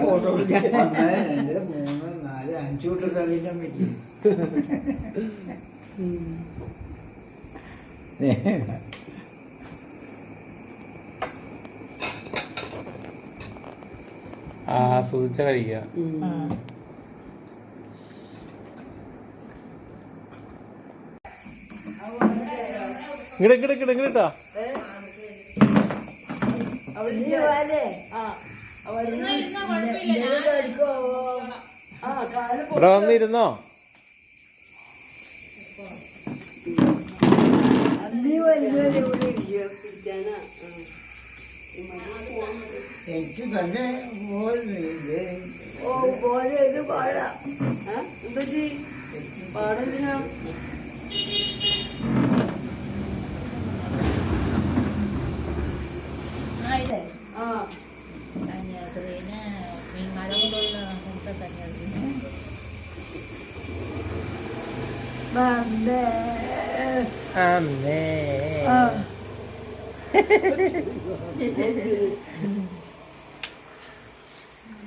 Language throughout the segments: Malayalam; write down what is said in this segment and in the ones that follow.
ഫോട്ടോ മൂന്ന് നാല് അഞ്ചു പറ്റി ആസ്വദിച്ച കഴിക്കുക ഇങ്ങടെ ഇങ്ങടെ ഇങ്ങടെ ഇങ്ങടാ നീ വാലേ. ആ. അവർ കളിക്കോ ആ കാൽ ഇവിടെ വന്നിരുന്നോ? എനിക്ക് തന്നെ ഓ പോലെ ഇത് പാടാ. എന്തൊക്കെ പാടെന്തിനാ? അമ്മേ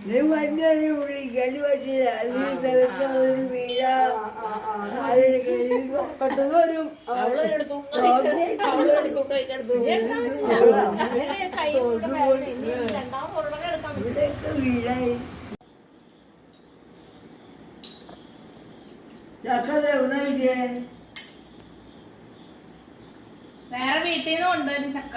നീ വന്നത് വിളിക്കാൻ പറ്റില്ല ഒരു വീഴ പെട്ടെന്ന് വരും ഇവിടെയൊക്കെ വീഴായി ചക്കര എവിടെ വേറെ വീട്ടിൽ നിന്ന് കൊണ്ടുവരും ചക്ക.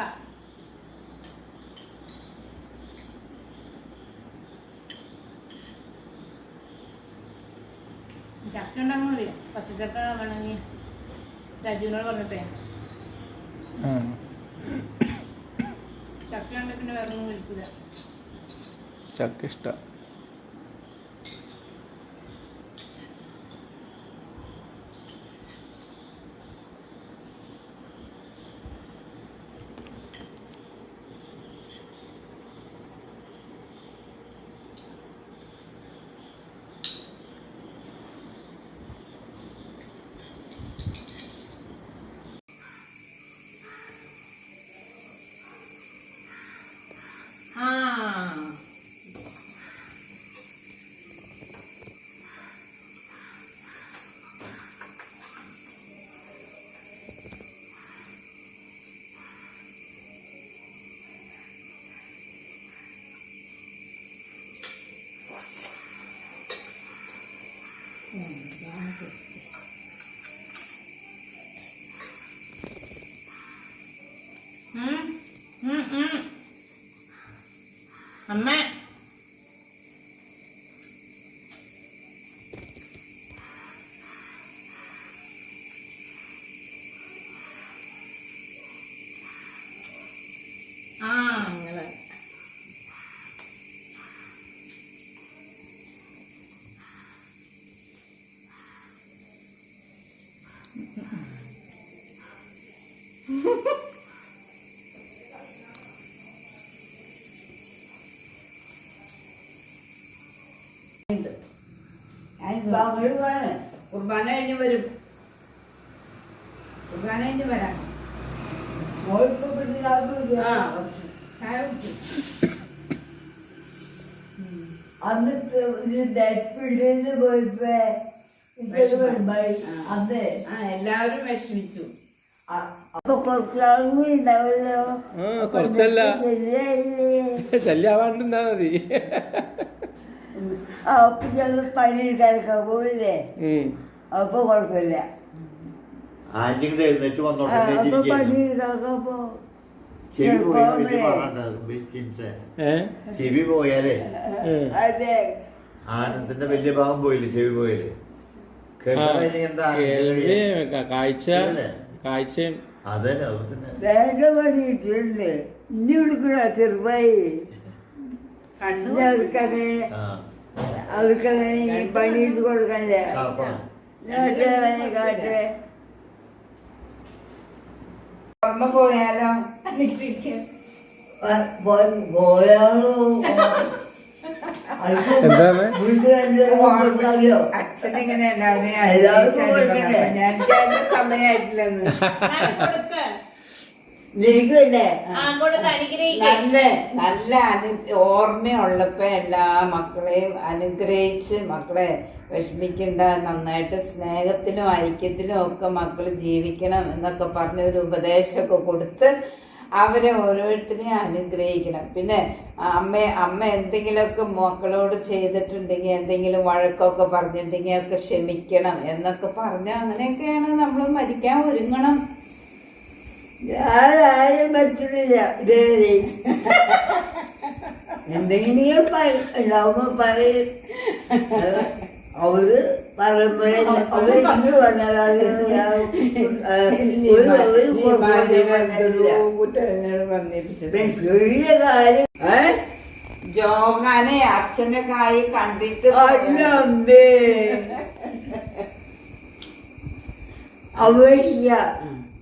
ചക്ക ഉണ്ടെന്ന് മതി. പച്ചച്ചക്ക വേണമെങ്കിൽ രാജുവിനോട് പറഞ്ഞിട്ടേ. ചക്ക ഉണ്ടെങ്കിൽ പിന്നെ വേറെ ഒന്നും വിൽക്കില്ല ചക്ക ഇഷ്ട. അമ്മ ആ അങ്ങനെ കുർബാന കഴിഞ്ഞ് വരും. കുർബാന കഴിഞ്ഞ് വരാം. അന്ന് ഡെപ്പിളിന്ന് പോയപ്പോ ആ. എല്ലാവരും വിഷമിച്ചു. കുറച്ചല്ല. ശല്യാവാണ്ടിരുന്നാ മതി. അപ്പൊ ഞങ്ങൾ പോയില്ലേ. അപ്പൊ കുഴപ്പമില്ല എഴുന്നേറ്റ് അപ്പൊ ചെവി ചിൻസേ പോയാലേ. അതെ. ആനന്ദത്തിന്റെ വലിയ ഭാഗം പോയില്ലേ ചെവി പോയില്ലേ കേൾക്കാൻ എന്താ കാഴ്ച? കാഴ്ചയും. അതന്നെ വേണ്ട പണിയിട്ടുണ്ട് ഇനി കൊടുക്കണ ചെറുപ്പായി കണ്ണു ഇനി അവർക്കങ്ങനെ ഇനി പണിയിട്ട് കൊടുക്കണ്ടേ? കാട്ടെ ഓർമ്മ പോയാലോ? സമയമായിട്ടില്ലെന്ന്. നല്ല നല്ല അനു ഓർമ്മയുള്ളപ്പോ എല്ലാ മക്കളെയും അനുഗ്രഹിച്ച് മക്കളെ വിഷമിക്കണ്ട നന്നായിട്ട് സ്നേഹത്തിലും ഐക്യത്തിലും ഒക്കെ മക്കൾ ജീവിക്കണം എന്നൊക്കെ പറഞ്ഞ ഒരു ഉപദേശമൊക്കെ കൊടുത്ത് അവരെ ഓരോരുത്തരെയും അനുഗ്രഹിക്കണം. പിന്നെ അമ്മ അമ്മ എന്തെങ്കിലുമൊക്കെ മക്കളോട് ചെയ്തിട്ടുണ്ടെങ്കിൽ എന്തെങ്കിലും വഴക്കൊക്കെ പറഞ്ഞിട്ടുണ്ടെങ്കിൽ ഒക്കെ ക്ഷമിക്കണം എന്നൊക്കെ പറഞ്ഞ അങ്ങനെയൊക്കെയാണ് നമ്മൾ മരിക്കാൻ ഒരുങ്ങണം. ഞാൻ ആരും പറ്റുന്നില്ല ഇതേവരെ എന്തെങ്കിലും ഉണ്ടാവുമ്പോ പറയും. അവർ ഇന്ന് കാര്യം? ജോഹാനെ അച്ഛന്റെ കായ് കണ്ടിട്ട് അവ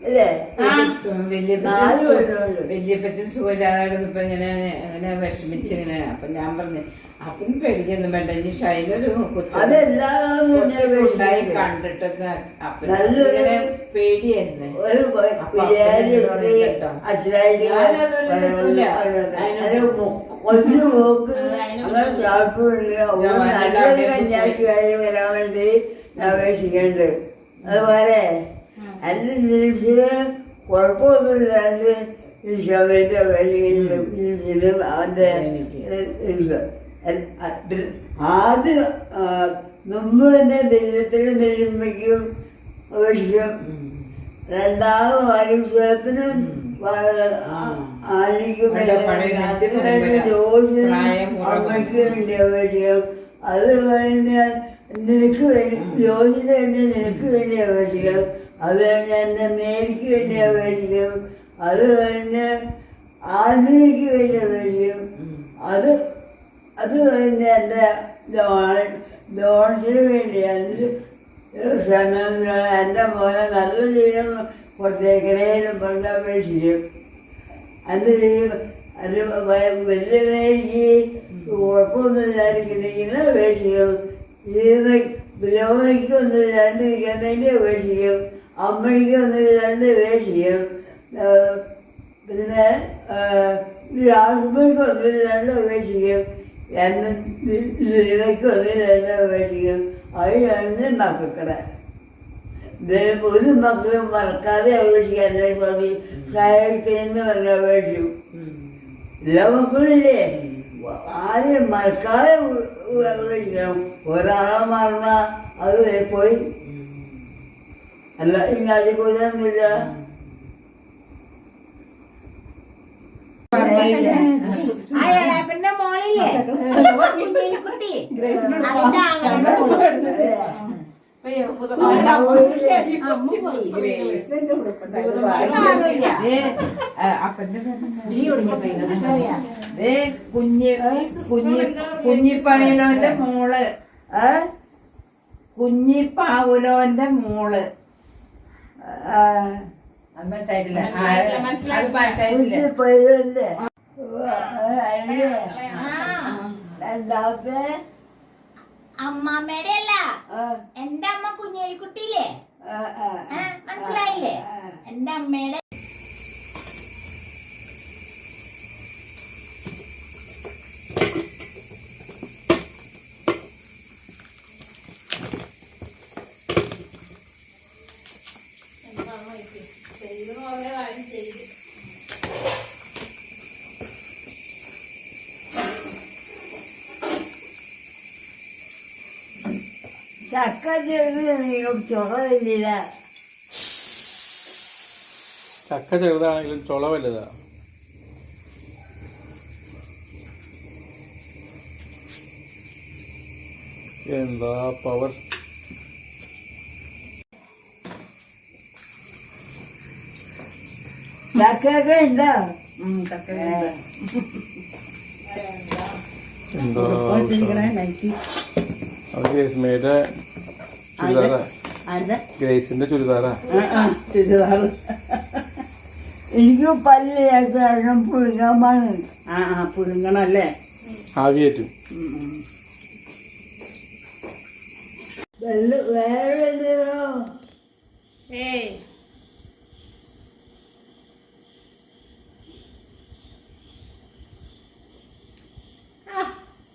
അല്ലേ. വല്യപ്പച്ചൻ സുഖമില്ലാതായിരുന്നപ്പോ ഇങ്ങനെ അങ്ങനെ വിഷമിച്ച് ഇങ്ങനെ അപ്പൊ ഞാൻ പറഞ്ഞു അപ്പം പേടിക്കൊന്നും വേണ്ട. ഇനി ഷൈനൊരു ഉണ്ടായി കണ്ടിട്ടൊക്കെ അപ്പൊ ഇങ്ങനെ പേടിയായിരുന്നു. അതിനൊന്നും കന്യാസിയായി വരാൻ വേണ്ടി അപേക്ഷിക്കേണ്ടത്. അതുപോലെ അതിന് കുഴപ്പമൊന്നുമില്ല. കുഴപ്പമൊന്നുമില്ലാണ്ട് ഈ സമയത്ത് അപേക്ഷിക്കുന്നുണ്ട് അവന്റെ ഇത് ആദ്യം മുമ്പ് തന്നെ ദൈവത്തിനും ദൈവമ്മയ്ക്കും അപേക്ഷിക്കും രണ്ടാമത് ആയിരിക്കും. അമ്മയ്ക്ക് വേണ്ടി അപേക്ഷിക്കും അത് കഴിഞ്ഞാൽ നിനക്ക് വേണ്ടി ജോലി കഴിഞ്ഞാൽ നിനക്ക് വേണ്ടി അപേക്ഷിക്കും അത് കഴിഞ്ഞ് എന്റെ മേരിക്ക് വലിയ അപേക്ഷിക്കും അത് കഴിഞ്ഞ് ആദ്യക്ക് വലിയ അപേക്ഷിക്കും അത് അത് കഴിഞ്ഞ് എന്റെ ലോൺ വേണ്ടി അത് ക്ഷമ എന്റെ മോനെ നല്ല ജീവിതം കൊടുത്തേക്കണേലും കൊണ്ട് അത് ചെയ്യും അത് വലിയ എനിക്ക് കുഴപ്പമൊന്നും ഇല്ലാതിരിക്കുന്നെങ്കിൽ അപേക്ഷിക്കും. ഇത് ബ്ലോമയ്ക്ക് ഒന്നും വേണ്ടി അപേക്ഷിക്കും. അമ്മയ്ക്ക് ഒന്ന് രണ്ട് ആ, പിന്നെ ആത്മയ്ക്ക് ഒന്നും രണ്ട് അപേക്ഷിക്കും എന്ന് ഇതിനൊക്കെ രണ്ട് ഇല്ലാണ്ട് അപേക്ഷിക്കും അത് ഞാൻ മക്കളെ ഒരു മക്കളും മറക്കാതെ അപേക്ഷിക്കാതെ മതി സഹായിക്കുന്നു പറഞ്ഞ അപേക്ഷിക്കും എല്ലാ മക്കളില്ലേ ആരും മറക്കാതെ അപേക്ഷിക്കണം ഒരാളെ മറന്നാൽ അത് പോയി കൊല്ലൊന്നുമില്ല ആ ഇളയപ്പന്റെ മോളില്ലേ? അതിന്റെ ദേ കുഞ്ഞി കുഞ്ഞി കുഞ്ഞിപ്പായലോന്റെ മോൾ. ഏ? കുഞ്ഞിപ്പാവുലോന്റെ മോൾ. മനസ്സിലായിട്ടില്ല. പോയതല്ലേ അമ്മാമ്മയുടെ അല്ല? എന്റെ അമ്മ കുഞ്ഞേലിക്കുട്ടിയില്ലേ മനസ്സിലായില്ലേ? എന്റെ അമ്മയുടെ ചക്ക ചെറുതാണെങ്കിലും ചുള വലുതാ. എന്താ പവർ ചക്കൊക്കെ ഉണ്ടോ? എന്താ ഗ്രേസ്മയുടെ ചുരിദാറാ? ഗ്രേസിന്റെ ചുരിദാറാ? ആ, ആ, ചുരിദാറ്. എനിക്ക് പല്ല് കാരണം പുഴുങ്ങാൻ ആ ആ പുഴുങ്ങണം അല്ലേ ആവിയേറ്റും. വേറെ എന്തെയോ ഏയ്.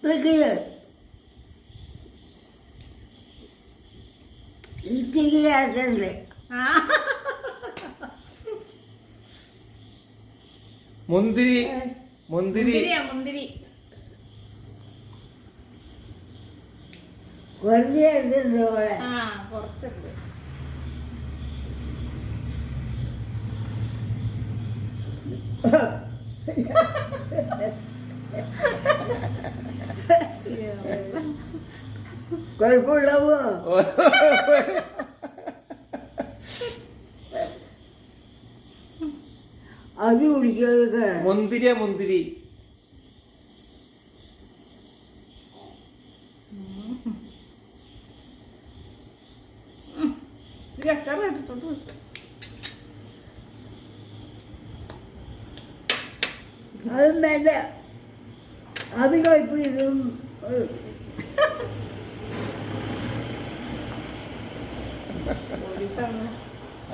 വെക്കില്ല ആ. മുന്തിരി മുന്തിരി. മുന്തിരി. കുറച്ചുണ്ട്. കുഴപ്പമുള്ളവോ അത് കുടിക്കാതെ മുന്തിരിയാ മുന്തിരി ഇച്ചിരി അച്ചാർ ഇട്ടിട്ടുണ്ട് അതും വേണ്ട അത് കുഴപ്പമില്ലും പോലീസാണ്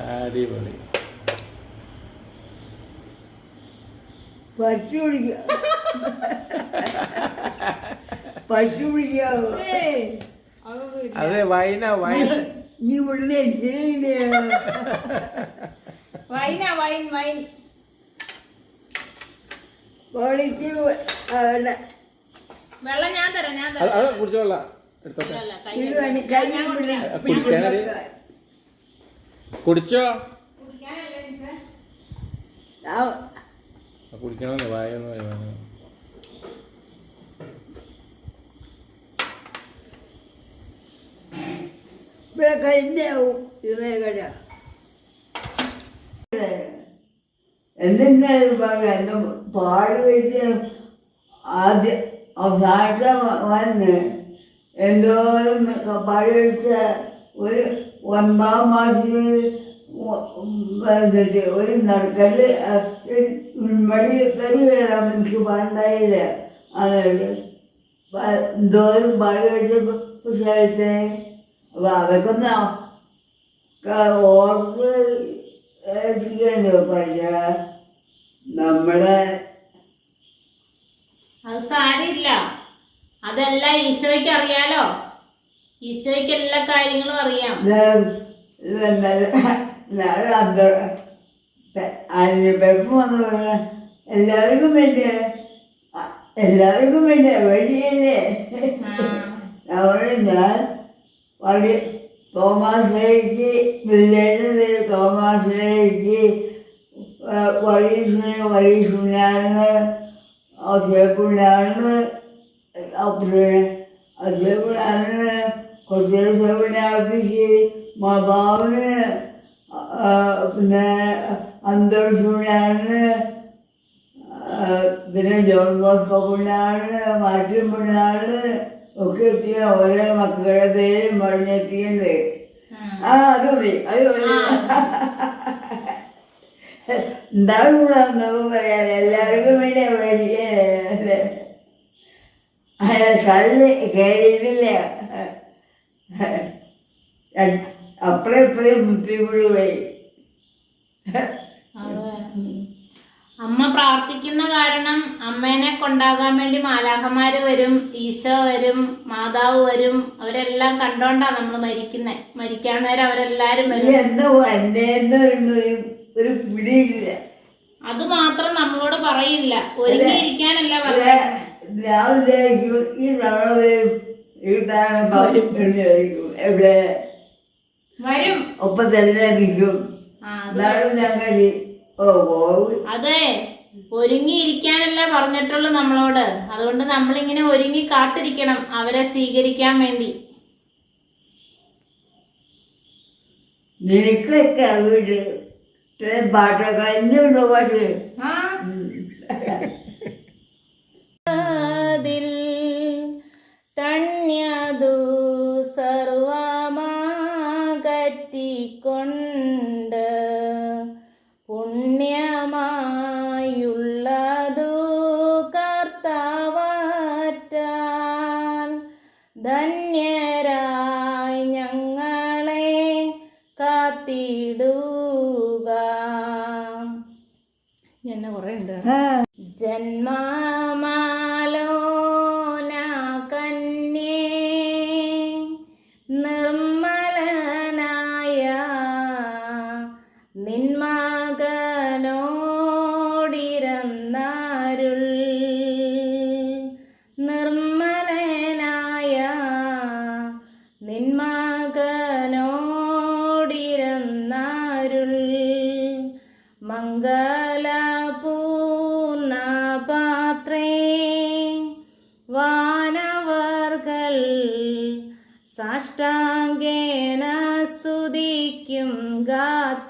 അടിപൊളി പച്ചു കുടിക്ക പച്ചു കുടിക്കാവോ ഏയ് അതൊന്നും ഇല്ല അതെ വൈന വൈന നീ ഇവിടുന്ന് എന്തിനാ വൈനാ വൈൻ വൈൻ. ക്വാളിറ്റി അവിടെ വെള്ളം ഞാൻ തരാം ഞാൻ അത് എടുത്തോട്ടെ. കുടിച്ചോ? കുടിക്കണമെന്ന് വായൊന്നും ഇവിടെ കഴിഞ്ഞാവും ഇതേ കട എന്തെങ്കിലും പറയാം എന്റെ പാട് വെച്ച് ആദ്യം അവസാനത്തെ വന്ന് എന്തോരം പാട് വെച്ച ഒരു ഒൻപതാം മാസത്തിൽ എന്നിട്ട് ഒരു നടക്കൽ മടി കറി കയറാൻ എനിക്ക് പാണ്ടായില്ല അതുകൊണ്ട് എന്തോരം പാട് വെച്ച കുട്ടികളത്തെ അപ്പൊ അതൊക്കെ ഓർത്ത് പയ്യ നമ്മളെ അത് സാരില്ല അതെല്ലാം ഈശോയ്ക്ക് അറിയാലോ. ഈശോയ്ക്ക് എല്ലാ കാര്യങ്ങളും അറിയാം. എല്ലാവർക്കും വേണ്ടി എല്ലാവർക്കും വേണ്ടി വഴിയല്ലേ? അവിടെ ഞാൻ വഴി തോമാശ്രയിക്ക് വില്ലേജ് തോമാശ്രയിക്ക് വഴീസിന് വഴീസുനാണ് അക്ഷയപ്പുണ്യാണ് അപ്പുറേ അക്ഷയപ്പുണ്യാണ് കൊച്ചേശ്വരനാക്കിക്ക് മാതാവിന് പിന്നെ അന്തർസുനാണ് പിന്നെ ജോൺ ബോസ്കോ പുണ്ണാണ് മാറ്റി പുണ്ണാണ് ഒക്കെ എത്തിയ ഓരോ മക്കളുടെ പേരും പറഞ്ഞെത്തിയത് ആ അത് മതി. അത് ഉണ്ടാവും പറയാൻ എല്ലാവർക്കും പിന്നെ വലിയ കല്ല് കയറിയിട്ടില്ല അപ്പഴെപ്പോഴും മുട്ടിക്കൂടി പോയി. അമ്മ പ്രാർത്ഥിക്കുന്ന കാരണം അമ്മേനെ കൊണ്ടാകാൻ വേണ്ടി മാലാഖമാര് വരും ഈശോ വരും മാതാവ് വരും. അവരെല്ലാം കണ്ടോണ്ടാ നമ്മൾ മരിക്കുന്നേ. മരിക്കാൻ നേരം അവരെല്ലാരും വരും. അത് മാത്രം നമ്മളോട് പറയില്ല. ഒരുങ്ങിയിരിക്കാനല്ല പറയുന്നത് വരും. ഒപ്പം തന്നെ നിൽക്കും. ഞാൻ അതെ ഒരുങ്ങിയിരിക്കാനല്ല പറഞ്ഞിട്ടുള്ളൂ നമ്മളോട്. അതുകൊണ്ട് നമ്മളിങ്ങനെ ഒരുങ്ങി കാത്തിരിക്കണം അവരെ സ്വീകരിക്കാൻ വേണ്ടി. നിനക്കൊക്കെ വീട് ഇത്രയും പാട്ടൊക്കെ എന്തുണ്ടോ പാട്ട് ആ.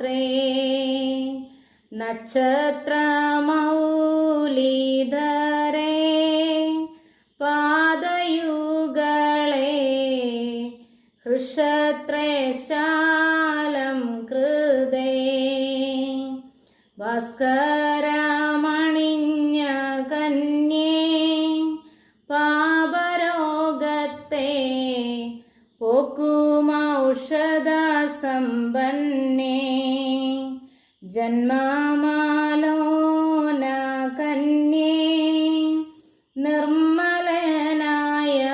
ഗാത്രേ നക്ഷത്രമൗലിധരേ പാദയുകളെ ഹൃഷത്രേശാലം കൃതേ ഭാസ്കരമണിഞ്ഞ ജന്മമാലോന കന്യേ നിർമ്മലനായ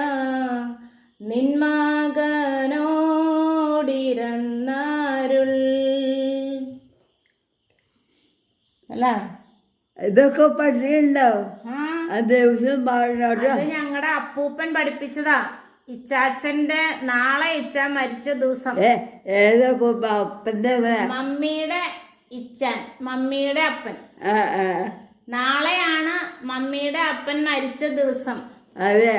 നിന്മകനോടിരന്നാരുൾ. അല്ല? ഇതൊക്കെ പള്ളിയുണ്ടോ ആ. ആ ദിവസം ഞങ്ങളുടെ അപ്പൂപ്പൻ പഠിപ്പിച്ചതാ. ഇച്ചാച്ചന്റെ നാളെ ഇച്ച മരിച്ച ദിവസം. ഏ ഏതൊക്കെ അപ്പന്റെ മമ്മിയുടെ ഇച്ചാൻ മമ്മിയുടെ അപ്പൻ. നാളെയാണ് മമ്മിയുടെ അപ്പൻ മരിച്ച ദിവസം. അതെ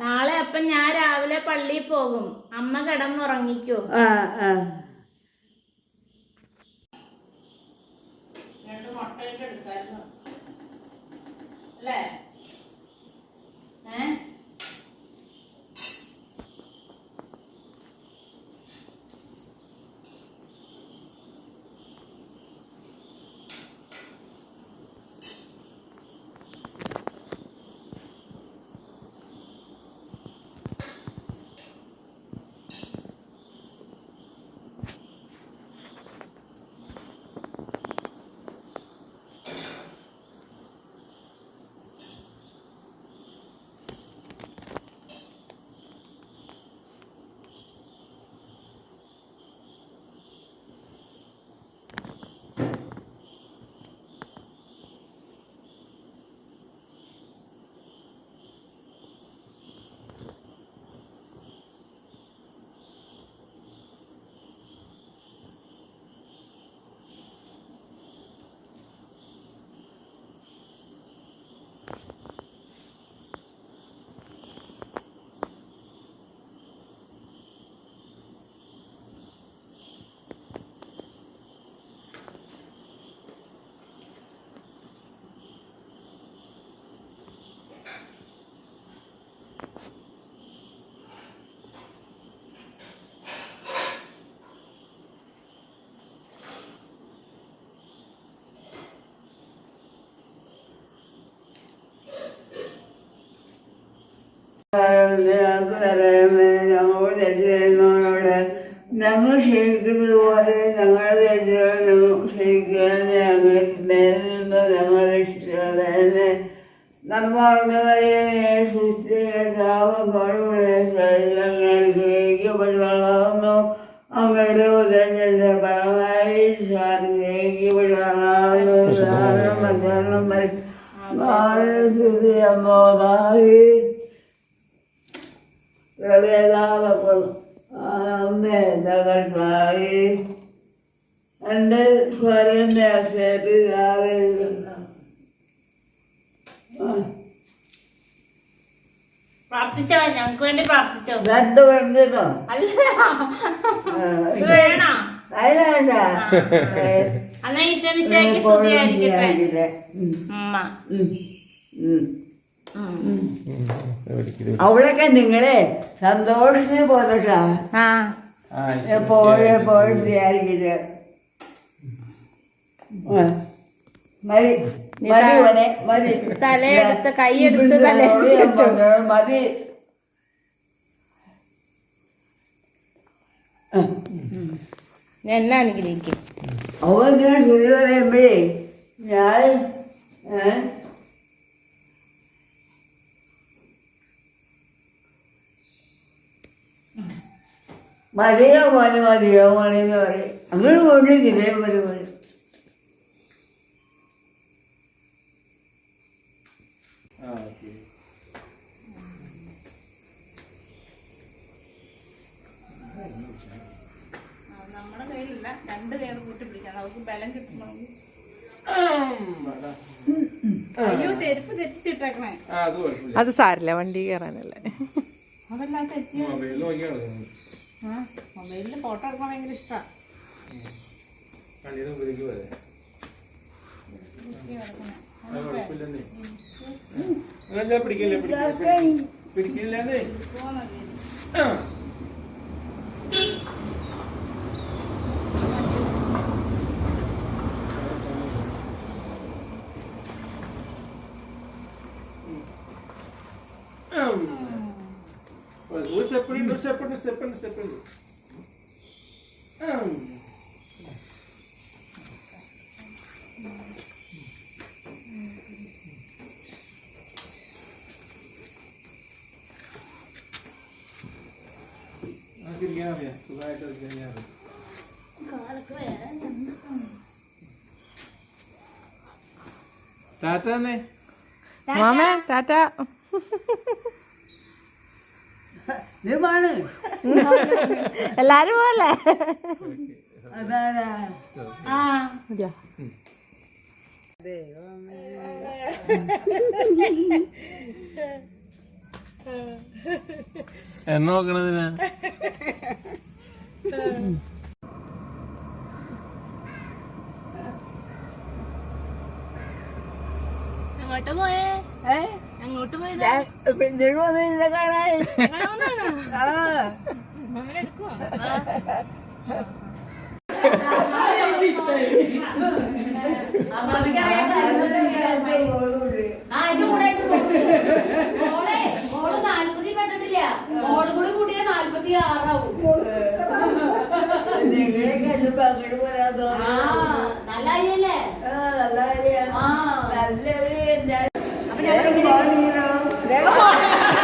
നാളെ അപ്പൻ ഞാൻ രാവിലെ പള്ളിയിൽ പോകും. അമ്മ കിടന്നുറങ്ങിക്കോ. ആ ആ. രണ്ട് മുട്ടയിട്ട് എടുക്കായിരുന്നു അല്ലേ? ഞങ്ങൾ ക്ഷയിക്കുന്നത് പോലെ ഞങ്ങളുടെ രക്ഷകനും ക്ഷയിക്കാതെ നമ്മളുടെ സൃഷ്ടികർത്താവുകളുടെ ഞങ്ങൾ ഗ്രഹിക്കപ്പെടുന്നു അങ്ങയുടെ ഉദരങ്ങളുടെ പരമായി ഗ്രഹിക്കപ്പെടുന്നു മധ്യാഹ്നം അമ്മേ അമ്മോദായി ായി എന്റെ സ്വരന്റെ അക്ഷയത്തിൽ രാവിലെ പ്രാർത്ഥിച്ചോ ഞങ്ങക്ക് വേണ്ടി പ്രാർത്ഥിച്ചോ? രണ്ട് വേണ്ടതോ അല്ല. ഇത് വേണോ? അതിനല്ല എന്നാ ഈശോമിശേക്ക് സ്തുതിയായിരിക്കട്ടെ ഉമ്മ. അവളൊക്കെ നിങ്ങളെ സന്തോഷത്തിൽ പോന്നിട്ടാ. ആ. പോയി വിചാരിക്കില്ല വിചാരിക്കുന്നത് മതി. തലയെടുത്ത് കൈയെടുത്ത് തലയെടുത്ത്. മതി. എന്നെ അനുഗ്രഹിക്കും? അവൻ ഞാൻ പറയുമ്പോഴേ ഞാൻ മതിയോ മതി മതിയോ മണിന്ന് പറയും. അങ്ങനെ കൊണ്ട് ഇതേ പരിപാടി അത് സാരില്ല വണ്ടി കയറാനല്ലേ മൊബൈലിൽ ഫോട്ടോ എടുക്കാൻ ഭയങ്കര ഇഷ്ടമാണ് നിങ്ങളെന്താ പിടിക്കില്ലേ പിടിക്കില്ലേ പിടിക്കില്ലെന്നേ ഒരു സ്റ്റെപ്പ് ഉണ്ട് സ്റ്റെപ്പ് ഉണ്ട് സ്റ്റെപ്പ് ഉണ്ട് സ്റ്റെപ്പ് നമുക്ക് ഇരിക്കാൻ അറിയാം സുഖമായിട്ട് ഇരിക്കാൻ അറിയാം ടാറ്റ തന്നെ മാമേ ടാറ്റ എല്ലാരും പോലെ. അതാണ് മതിയോ എന്ന് നോക്കണതിനാ അങ്ങോട്ട് പോയേ? അങ്ങോട്ട് പോയത്? ഞാൻ നിങ്ങൾ വന്നില്ല കാണാൻ. ആ. നല്ല ആ. നല്ല കാര്യാ. ആ. നല്ലത് ഞാൻ വേഗം പോകണീനോ? അപ്പൊ ഇങ്ങനെ പൊതുവെ നമ്മുടെ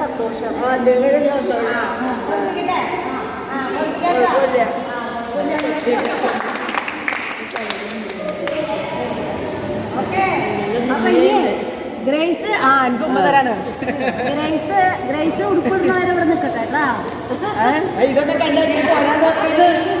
സന്തോഷം ആ നിങ്ങളുടെ സന്തോഷം കുഴപ്പമില്ല അപ്പൊ ഇനി ഗ്രേസ് ആ എനിക്ക് ഉമ്മതരാണ് ഗ്രേസ് ഗ്രേസ് ഉടുപ്പിടുന്നവരെ ഇവിടെ നിൽക്കട്ടെ കേട്ടാ. ഇതൊക്കെ കണ്ടു ഒരാളുണ്ട്